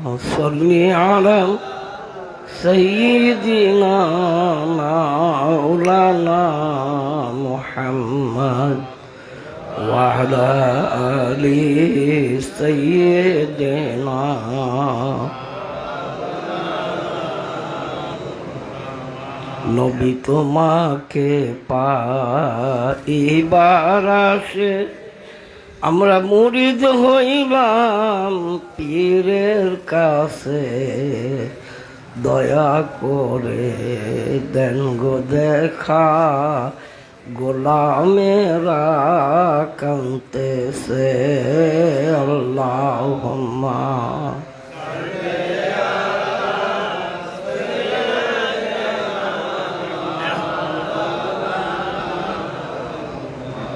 صل على سيدنا مولانا محمد وعلى آل سيدنا নবী তোমাকে পাইবার আসে আমরা মুরিদ হইলাম পীরের কাছে। দয়া করে দেন গো দেখা গোলামেরা কান্তেছে আল্লাহ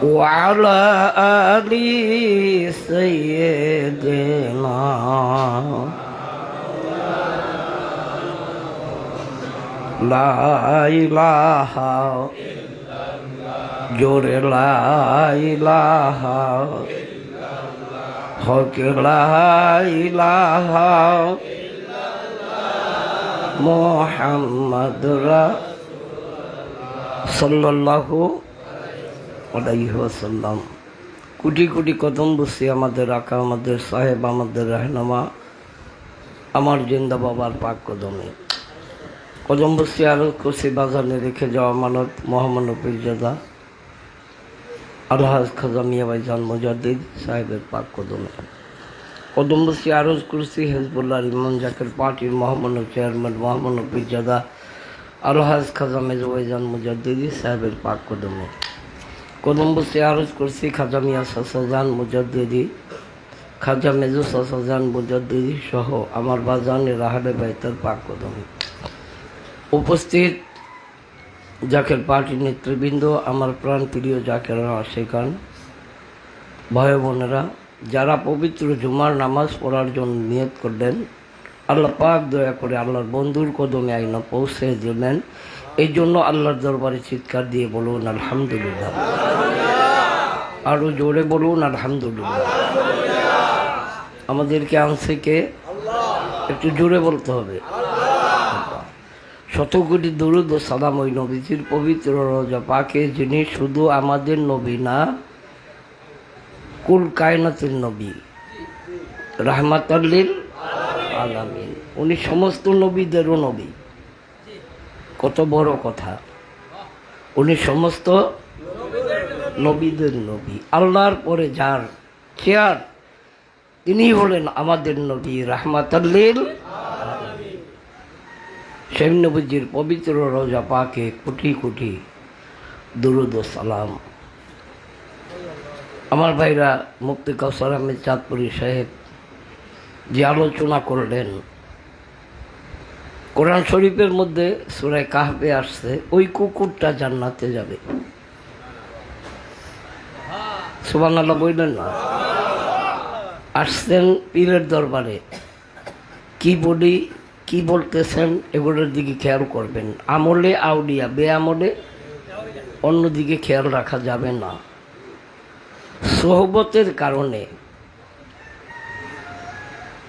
وعلى آل سيدنا لا إله جور لا إله حق لا إله محمد صلى الله আলাইসাল্লাম কোটি কোটি কদম বসি আমাদের আকা, আমাদের সাহেব, আমাদের রাহনামা, আমার জিন্দা বাবার পাক কদমে। কদম বসি আরও কষি বাজানে রেখে যাওয়া মানত মোহাম্মদ পীরজাদা আলহাজ খাজা মিয়াবাই জান মুজাদ্দিদ সাহেবের পাক কদমে। কদম বসি আরজ কুরসি হেজবুল্লাহ ইমন জাকের পার্টির মোহাম্মদ চেয়ারম্যান মোহাম্মদ পীরজাদা আলহাজ খাজা মেজবাইজান মুজাদ্দিদি সাহেবের পাক কদমে। কদম্বসে আরজ করছি, খাজা মিয়া সাসাজান মুজাদ্দিদি, খাজা মেজু সাসাজান মুজাদ্দিদি সহ আমার বাজানে রাহালে বাইতার পাক কদমে। উপস্থিত জাকের পার্টির নেতৃবৃন্দ, আমার প্রাণ প্রিয় জাকের আশেকান ভয় বোনেরা, যারা পবিত্র জুমার নামাজ পড়ার জন্য নিয়ত করলেন আল্লাহ পাক দয়া করে আল্লাহর বন্ধুর কদমে আইনা পৌঁছে দিলেন। এই জন্য আল্লাহর দরবারে চিৎকার দিয়ে বলুন, আলহামদুলিল্লাহ। আরও জোরে বলুন, আলহামদুলিল্লাহ। আমাদেরকে আনছে কে একটু জোরে বলতে হবে। শত কোটি দরুদ ও সালাম ওই নবীজির পবিত্র রজা পাকে, যিনি শুধু আমাদের নবী না, কুল কায়নাতের নবী। রাহমাতাল্লিল আলামিন। উনি সমস্ত নবীদেরও নবী। কত বড় কথা। উনি সমস্ত নবীদের নবী। আল্লাহর পরে যার চেয়ার তিনি হলেন আমাদের নবী রাহমাতাল্লিল শেখ নবীজির পবিত্র রোজা পাকে কোটি কোটি দুরুদ সালাম। আমার ভাইরা মুক্তি আহমেদ চাঁদপুরি সাহেব যে আলোচনা করলেন। কোরআন শরীফের মধ্যে সুরায় কাহবে আসছে, ওই কুকুরটা জান্নাতে যাবে। আল্লাহ বললেন না? আসছেন পীরের দরবারে। কি বলি, কি বলতেছেন, এগুলোর দিকে খেয়াল করবেন। আমলে আউলিয়া বে আমলে অন্যদিকে খেয়াল রাখা যাবে না। সোহবতের কারণে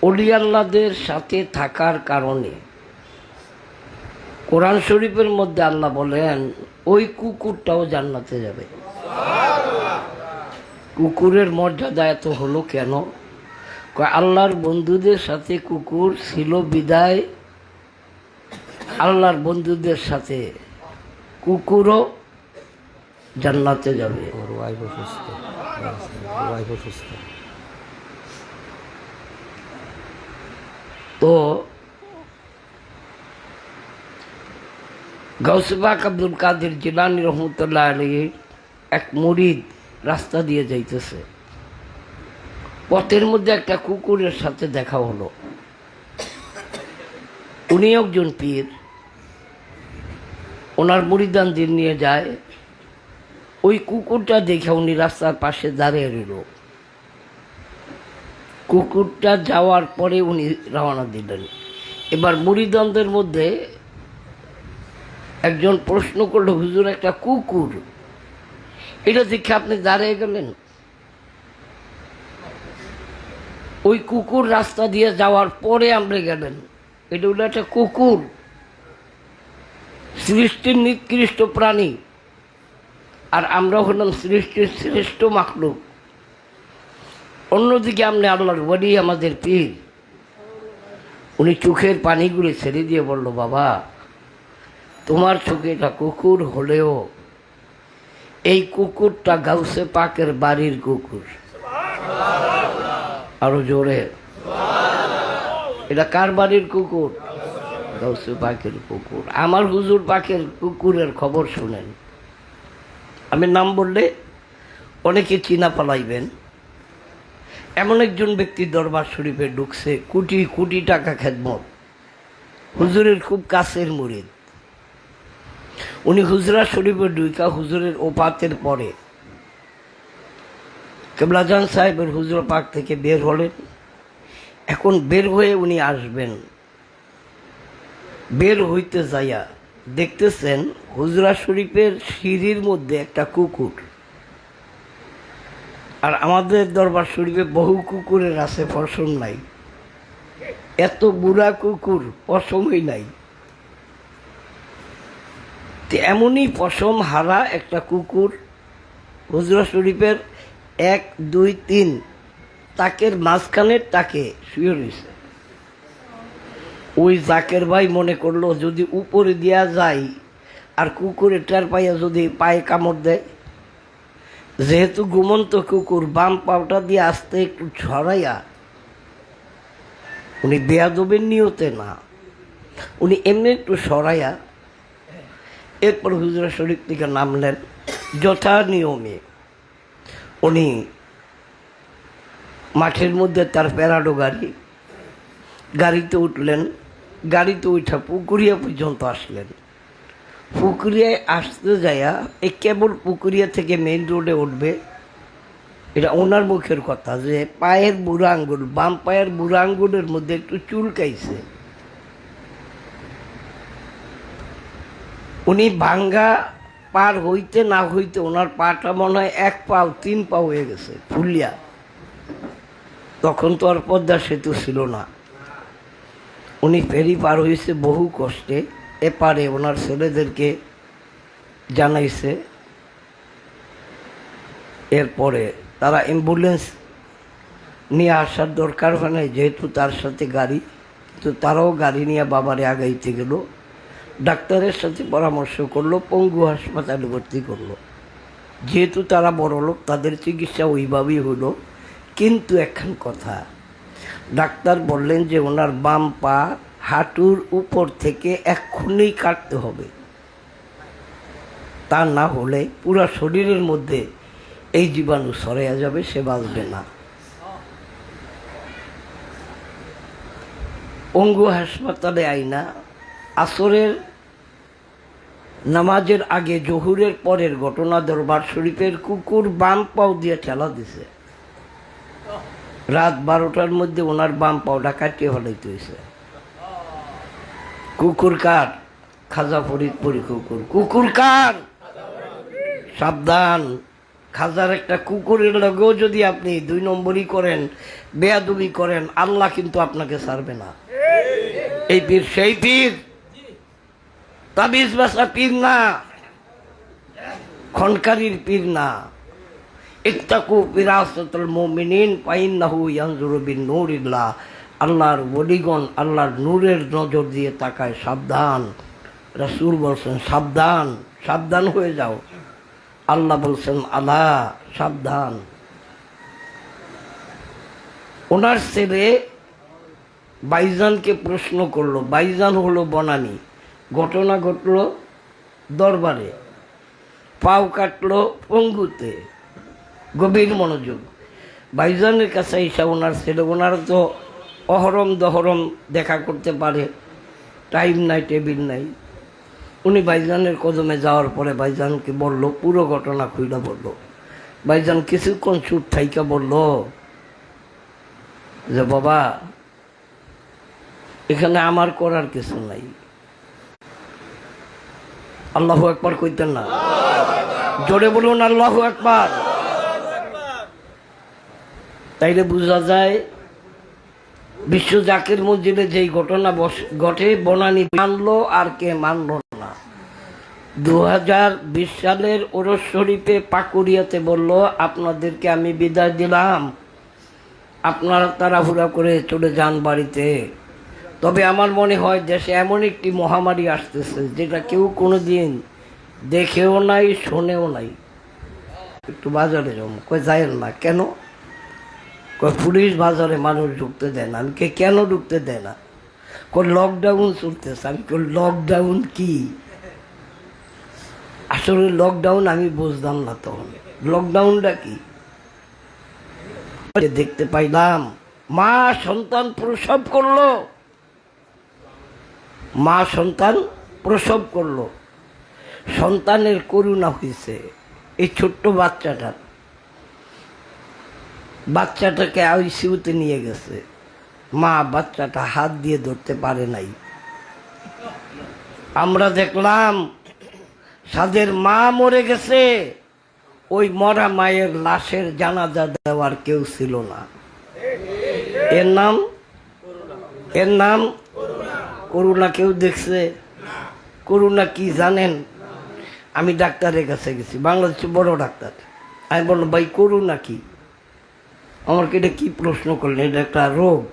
অলিয়াল্লাদের সাথে থাকার কারণে। কোরআন শরীফের মধ্যে আল্লাহ বলেন, ওই কুকুরটাও জান্নাতে যাবে। কুকুরের মর্যাদা এত হলো কেন? আল্লাহর বন্ধুদের সাথে কুকুর ছিল বিদায়। আল্লাহর বন্ধুদের সাথে কুকুরও জান্নাতে যাবে। তো গৌসবাক আব্দুল কাদের জিলানি রহমতুল্লাহ আলী এক মুরিদ রাস্তা দিয়ে যাইতেছে। পথের মধ্যে একটা কুকুরের সাথে দেখা হলো। উনি একজন পীর। ওনার মুড়িদানদের নিয়ে যায়। ওই কুকুরটা দেখে উনি রাস্তার পাশে দাঁড়িয়ে রইল। কুকুরটা যাওয়ার পরে উনি রওনা দিলেন। এবার মুড়িদনদের মধ্যে একজন প্রশ্ন করল, হুজুর, একটা কুকুর, এটা দেখে আপনি দাঁড়িয়ে গেলেন? ওই কুকুর রাস্তা দিয়ে যাওয়ার পরে আমরা গেলেন। এটা হলো একটা কুকুর সৃষ্টির নিকৃষ্ট প্রাণী, আর আমরা হলাম সৃষ্টির শ্রেষ্ঠ মাখলুক। অন্যদিকে আপনি আল্লাহর বডি আমাদের পীর। উনি চোখের পানিগুলো ছেড়ে দিয়ে বলল, বাবা, তোমার চোখে এটা কুকুর হলেও এই কুকুরটা গাউসে পাকের বাড়ির কুকুর। আরও জোরে। এটা কার বাড়ির কুকুর? গাউসে পাকের কুকুর। আমার হুজুর পাকের কুকুরের খবর শুনেন। আমি নাম বললে অনেকে চিনা পালাইবেন। এমন একজন ব্যক্তি দরবার শরীফে ঢুকছে, কোটি কোটি টাকা খেদমত। হুজুরের খুব কাছের মুরিদ। উনি হুজরা শরীফের ডুইকা হুজুরের ওপাতের পরে কেবলাজান সাহেবের হুজুর পাক থেকে বের হলেন। এখন বের হয়ে উনি আসবেন। বের হইতে যাইয়া দেখতেছেন হুজরা শরীফের সিঁড়ির মধ্যে একটা কুকুর। আর আমাদের দরবার শরীফে বহু কুকুরের আছে, পশম নাই। এত বুড়া কুকুর, পশমই নাই। এমনই পশম হারা একটা কুকুর, হুজরা শরীফের এক, দুই, তিন, তাকের মাঝখানের তাকে শুয়ে রয়েছে। ওই জাকের ভাই মনে করল, যদি উপরে দেওয়া যায়, আর কুকুরের টের পাইয়া যদি পায়ে কামড় দেয় যেহেতু ঘুমন্ত কুকুর, বাম পাউটা দিয়ে আসতে একটু ছড়াইয়া, উনি বেয়াদবের নিয়তে না, উনি এমনি একটু সরাইয়া এরপর হুজরা শরীফ থেকে নামলেন যথা নিয়মে। উনি মাঠের মধ্যে তার প্যারাডো গাড়ি, গাড়িতে উঠলেন, গাড়িতে উঠা পুকুরিয়া পর্যন্ত আসলেন। পুকুরিয়ায় আসতে যায়া এই কেবল পুকুরিয়া থেকে মেইন রোডে উঠবে। এটা ওনার মুখের কথা যে পায়ের বুড়া আঙ্গুল বাম পায়ের বুড়া আঙ্গুলের মধ্যে একটু চুলকাইছে। উনি ভাঙ্গা পার হইতে না হইতে ওনার পাটা মনে হয় এক পাও, তিন পাও হয়ে গেছে ফুলিয়া। তখন তো আর পদ্মা সেতু ছিল না। উনি ফেরি পার হয়েছে বহু কষ্টে। এপারে ওনার ছেলেদেরকে জানাইছে। এরপরে তারা অ্যাম্বুলেন্স নিয়ে আসার দরকার হয় না যেহেতু তার সাথে গাড়ি তো তারাও গাড়ি নিয়ে বাবারে আগাইতে গেল। ডাক্তারের সাথে পরামর্শ করল, পঙ্গু হাসপাতালে ভর্তি করল। যেহেতু তারা বড় লোক, তাদের চিকিৎসা ওইভাবেই হলো। কিন্তু একখান কথা, ডাক্তার বললেন যে ওনার বাম পা হাঁটুর উপর থেকে এক্ষুনি কাটতে হবে। তা না হলে পুরো শরীরের মধ্যে এই জীবাণু সরাইয়া যাবে, সে বাঁচবে না। অঙ্গু হাসপাতালে আইনা, আসরের নামাজের আগে জহুরের পরের ঘটনা দরবার শরীফের কুকুর বাম পাও দিয়ে ঠেলা দিছে। রাত বারোটার মধ্যে ওনার বাম পাওটা কাটিয়ে ফেলাইতে হয়েছে কুকুর কার? খাজা ফরিদপুরি কুকুর। কুকুর কার? সাবধান। খাজার একটা কুকুরের লগেও যদি আপনি দুই নম্বরই করেন, বেয়াদুবি করেন, আল্লাহ কিন্তু আপনাকে ছাড়বে না। এই পীর, সেই পীর। তাবিজ বাসা পীর না। খনকারির পীর না। ইত্তাকু ফিরাসতুল মুমিনিন, ফাইন্নাহু ইয়ানজুরু বিন নূরিল্লাহ। আল্লাহর বলিগণ আল্লাহর নূরের নজর দিয়ে তাকায়, সাবধান। রাসূল বলছেন, সাবধান সাবধান হয়ে যাও। আল্লাহ বলছেন আল্লাহ সাবধান। ওনার ছেলে বাইজানকে প্রশ্ন করল, বাইজান হলো বনানি। ঘটনা ঘটলো দরবারে। পাও কাটলো পঙ্গুতে। গভীর মনোযোগ। বাইজানের কাছে এসে ওনার ছেলে, ওনার তো অহরম দহরম দেখা করতে পারে। টাইম নাই টেবিল নাই। উনি বাইজানের কদমে যাওয়ার পরে ভাইজানকে বলল, পুরো ঘটনা খুইলা বলল। বাইজান কিছুক্ষণ চুপ থাইকা বলল, যে বাবা, এখানে আমার করার কিছু নাই। আল্লাহ একবার কইতেন না? জোরে বলুন, আল্লাহ একবার তাইলে বোঝা যায় বিশ্ব জাকের মসজিদে যেই ঘটনা ঘটে, বনানি মানলো আর কে মানলো না। দু বিশ সালের ওরস শরীফে পাকুড়িয়াতে বলল, আপনাদেরকে আমি বিদায় দিলাম। আপনারা তাড়াহুড়া করে চলে যান বাড়িতে। তবে আমার মনে হয় দেশে এমন একটি মহামারী আসতেছে, যেটা কেউ কোনো দিন দেখেও নাই, শোনেও নাই। একটু বাজারে যাব কই যায়েন না, কেন? পুলিশ বাজারে মানুষ ঢুকতে দেয় না। আমি কে কেন ঢুকতে দেয় না? কই লকডাউন চলতেছে। আমি কই লকডাউন কি? আসলে লকডাউন আমি বুঝতাম না তখন। লকডাউনটা কি? দেখতে পাইলাম, মা, সন্তান প্রসব করল। মা, সন্তান প্রসব করল। সন্তানের করুণা হয়েছে এই ছোট্ট বাচ্চাটার। বাচ্চাটাকে আইসিউতে নিয়ে গেছে। মা বাচ্চাটা হাত দিয়ে ধরতে পারে নাই। আমরা দেখলাম সাদের মা মরে গেছে। ওই মরা মায়ের লাশের জানাজা দেওয়ার কেউ ছিল না। এর নাম? এর নাম? করুণা কেউ দেখছে? করুণা কি জানেন? আমি ডাক্তারের কাছে গেছি বাংলাদেশে বড় ডাক্তার। আমি বললাম, ভাই, করুণা কি? আমাকে এটা কি প্রশ্ন করলেন? এটা একটা রোগ।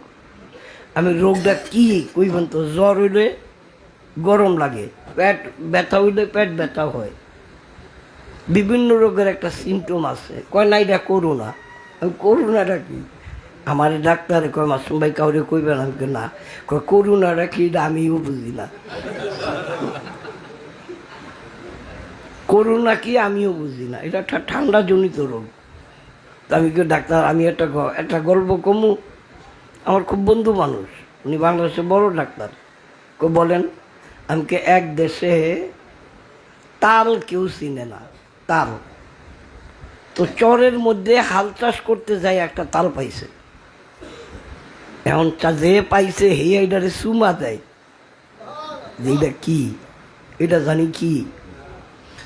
আমি রোগটা কি? কইবেন তো, জ্বর হইলে গরম লাগে, পেট ব্যথা হইলে পেট ব্যথা হয়। বিভিন্ন রোগের একটা সিমটম আছে। কয় না, এটা করুণা। আমি করুণাটা কি? আমার ডাক্তারে কয়, মাসুম ভাই, কাউরে কইবেন আমি কই, না। কয়, করুণাটা কি? এটা আমিও বুঝি না। করুণা কি? আমিও বুঝি না। এটা একটা ঠান্ডা জনিত রোগ। আমি কেউ ডাক্তার? আমি একটা একটা গল্প কমু। আমার খুব বন্ধু মানুষ। উনি বাংলাদেশে বড় ডাক্তার। কো বলেন, আমাকে এক দেশে তাল কেউ চিনে না। তাল। তো চরের মধ্যে হাল চাষ করতে যায় একটা তাল পাইছে। এখন যে পাইছে হে এটারে সুমা দেয়। যে এটা কি? এটা জানি কি?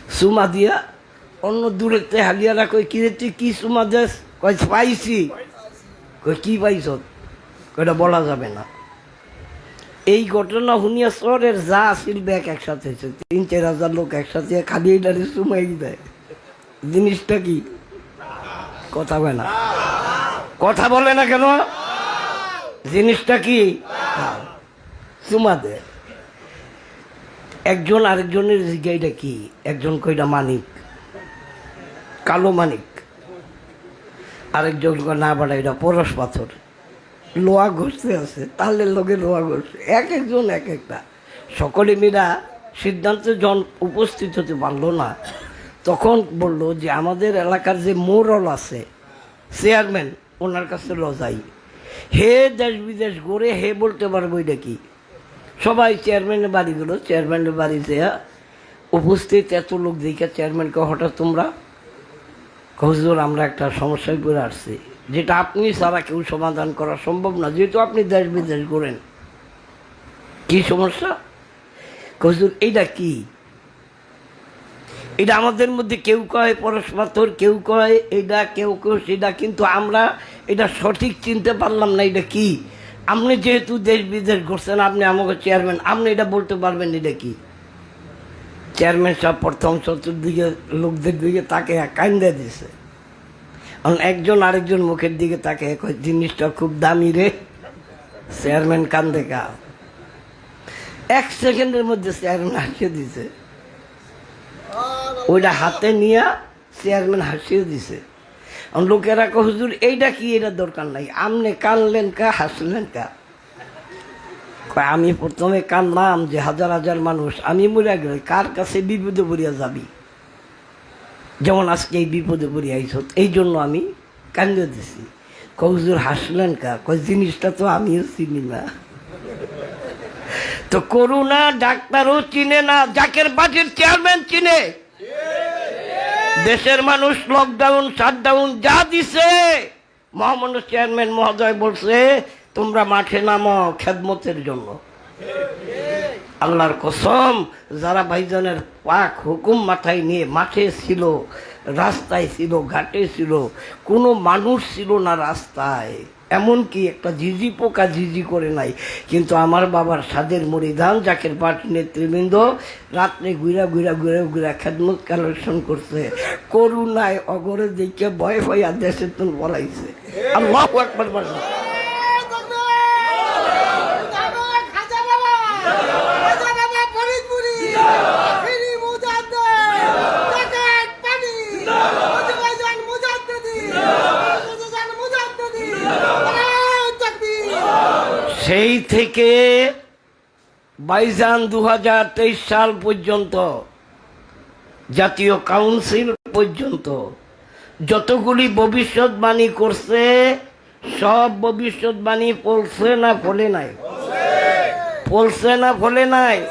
সুমা দিয়া অন্য দূরেতে হালিয়ারা কই কি রে তুই কি সুমা দেশ কই পাইছি। কই কি পাইছ? কইটা বলা যাবে না। এই ঘটনা শুনিয়া চরের যা আসিল ব্যাগ একসাথে হয়েছে। তিন, চার হাজার লোক একসাথে খালি এটারে সুমাই দেয়। জিনিসটা কি? কথা বলে না। কথা বলে না কেন? জিনিসটা কি? চুমা দেয় একজন আরেকজনের জিজ্ঞাইটা কি? একজন কইটা মানিক। কালো মানিক। আরেকজন না বাড়া এটা পরশ পাথর। লোহা ঘষতে আছে, তাহলে লোকে লোহা ঘষছে এক একজন এক একটা। সকলে মিরা সিদ্ধান্তে জন উপস্থিত হতে পারল না, তখন বলল যে আমাদের এলাকার যে মোরল আছে, চেয়ারম্যান, ওনার কাছে লজাই। হে দেশ বিদেশ ঘুরে হে বলতে পারব এটা কি? সবাই চেয়ারম্যানের বাড়ি গেলো। চেয়ারম্যানের বাড়িতে উপস্থিত এত লোক দেখে, চেয়ারম্যানকে হঠাৎ তোমরা হুজুর, আমরা একটা সমস্যায় পড়ে আসছি যেটা আপনি ছাড়া কেউ সমাধান করা সম্ভব না। যেহেতু আপনি দেশ বিদেশ করেন কি সমস্যা? হুজুর, এইটা কি? এটা আমাদের মধ্যে কেউ কয় পরস্পাথর কেউ কয়, এটা কেউ কেউ সেটা, কিন্তু আমরা এটা সঠিক চিনতে পারলাম না, এটা কি? আপনি যেহেতু দেশ বিদেশ করছেন আপনি আমাকে চেয়ারম্যান আপনি এটা বলতে পারবেন, এটা কি? চেয়ারম্যান সাহেব, প্রথম চতুর্দিকে লোকদের দিকে তাকে কান্দে দিছে। এখন একজন আরেকজন মুখের দিকে তাকে জিনিসটা খুব দামি রে। চেয়ারম্যান কান্দে কা এক সেকেন্ডের মধ্যে চেয়ারম্যান হাসিয়ে দিছে। ওইটা হাতে নিয়ে চেয়ারম্যান হাসিয়ে দিছে। লোকেরা হুজুর, এইটা কি? এটা দরকার নাই। আমনে কানলেন কা, হাসলেন কা? আমি প্রথমে কানলাম যে হাজার হাজার মানুষ, আমি মরে গেলে কার কাছে বিপদে পড়িয়া যাবি? যেমন আজকে এই বিপদে পড়িয়া আইস এই জন্য আমি কান্দে দিছি। কৌজুর হাসলেন কা? কয়, জিনিসটা তো আমিও চিনি না। তো করুণা ডাক্তারও চিনে না, জাকের বাজির চেয়ারম্যান চিনে। দেশের মানুষ লকডাউন শাটডাউন যা দিছে, মহামান্য চেয়ারম্যান মহোদয় বলছে তোমরা মাঠে নামো খেদমতের জন্য। আল্লাহর কসম, যারা ভাইজানের পাক হুকুম মাথায় নিয়ে মাঠে ছিল, রাস্তায় ছিল, ঘাটে ছিল, কোনো মানুষ ছিল না রাস্তায়। এমনকি একটা ঝিঝি পোকা ঝিঝি করে নাই। কিন্তু আমার বাবার সাদের মরিধান জাকের পার্টি নেতৃবৃন্দ, রাত্রে ঘুরা ঘুরা ঘুরে ঘুরা খেদমত কালেকশন করছে। করুণায় অগরে দেখে ভয় ভয় দেশের তুল বলাইছে আল্লাহ একবার বললাম খাজা বাবা খাজা বাবা ফরিদপুরি ফিরি মুজাদ্দেদ জাকাত পানি মুজাহিদান মুজাদ্দেদি মুজাহিদান মুজাদ্দেদি আল্লাহু তাকবীর সেই থেকে বাইজান দু হাজার তেইশ সাল পর্যন্ত, জাতীয় কাউন্সিল পর্যন্ত, যতগুলি ভবিষ্যৎবাণী করছে, সব ভবিষ্যৎবাণী পলছে না ফলে নাই? পলছে না ফলে নাই?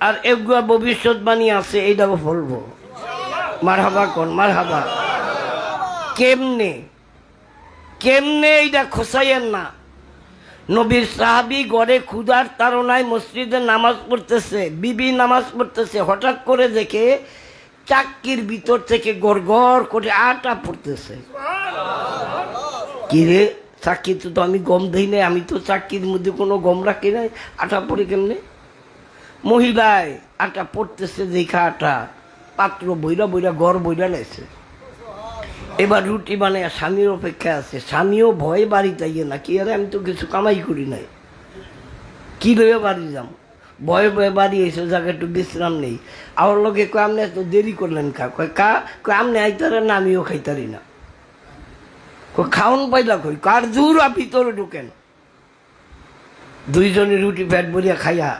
আর এগুলা ভবিষ্যৎবাণী আছে, এইটাও ফলবো। মারহাবা কোন, মারহাবা। কেমনে? কেমনে এইটা খোসাইয়েন না? নবীর সাহাবি গড়ে ক্ষুধার তাড়নায় মসজিদে নামাজ পড়তেছে, বিবি নামাজ পড়তেছে, হঠাৎ করে দেখে চাক্কির ভিতর থেকে গড় গড় করে আটা পড়তেছে। কিরে চাক্কিতে তো আমি গম দিই নাই, আমি তো চাক্কির মধ্যে কোনো গম রাখি নাই, আটা পড়ে কেমনে? মহিলায় আটা পড়তেছে, দেখা আটা পাত্র বইরা বইরা গড় বইরা নেছে এবার রুটি বানায় স্বামীর অপেক্ষা আছে। স্বামীও ভয়ে বাড়িতে ইয়ে না। কি আরে আমি তো কিছু কামাই করি নাই। কি লইয়া বাড়ি যাম? ভয়ে ভয়ে বাড়ি এসে জায়গা একটু বিশ্রাম নেই। আমার লোকে কয়, আপনি এত দেরি করলেন কা? কয় কা? কয়, আপনি আইতারেন না, আমিও খাইতারি না। কয়, খাওন পাইলা কই? কার দূর ভিতরে ঢুকেন। দুইজনে রুটি পেট ভরিয়া খাইয়া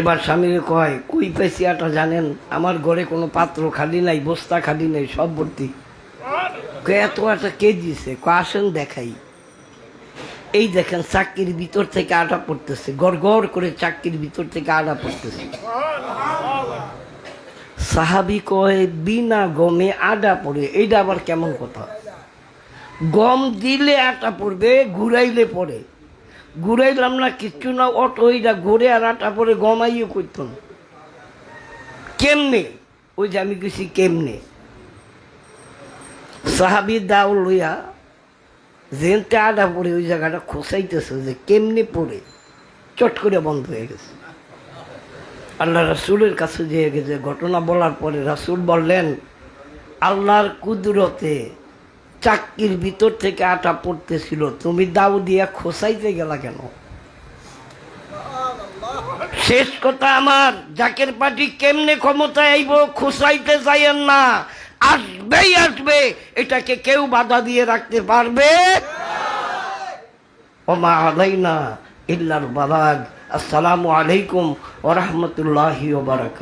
এবার স্বামীরে কয়, কই পেছি আটা জানেন? আমার ঘরে কোনো পাত্র খালি নাই, বস্তা খালি নাই, সব ভর্তি। এত আটা কে দিয়েছে আসেন দেখাই। এই দেখেন চাক্কির ভিতর থেকে আটা পড়তেছে, গড় গড় করে চাক্কির ভিতর থেকে আটা পড়তেছে। সাহাবি কয়, বিনা গমে আডা পড়ে। এইটা আবার কেমন কথা? গম দিলে আটা পড়বে, ঘুরাইলে পড়ে। ঘুরাইলাম না, কিচ্ছু না, অটো ওইটা ঘুরে আর আটা পরে গমাইও করত না। কেমনে? ওই যে আমি গেছি কেমনে? সাহাবি দাও লইয়া যেনতে আটা পড়ে ওই জায়গাটা খোসাইতেছে যে কেমনে পড়ে। চট করে বন্ধ হয়ে গেছে। আল্লাহ রাসুলের কাছে যেয়ে গেছে ঘটনা বলার পরে রাসুল বললেন, আল্লাহর কুদরতে চাক্কির ভিতর থেকে আটা পড়তেছিল। তুমি দাউ দিয়া খোসাইতে গেলা কেন? শেষ কথা আমার, জাকের পার্টি কেমনে ক্ষমতায় আইব খোসাইতে চাইয়েন না। আসবেই আসবে, এটাকে কেউ বাধা দিয়ে রাখতে পারবে? ওমা আলাইনা ইল্লার বালাগ। আসসালামু আলাইকুম ওরহমতুল্লাহি ওবারাকাত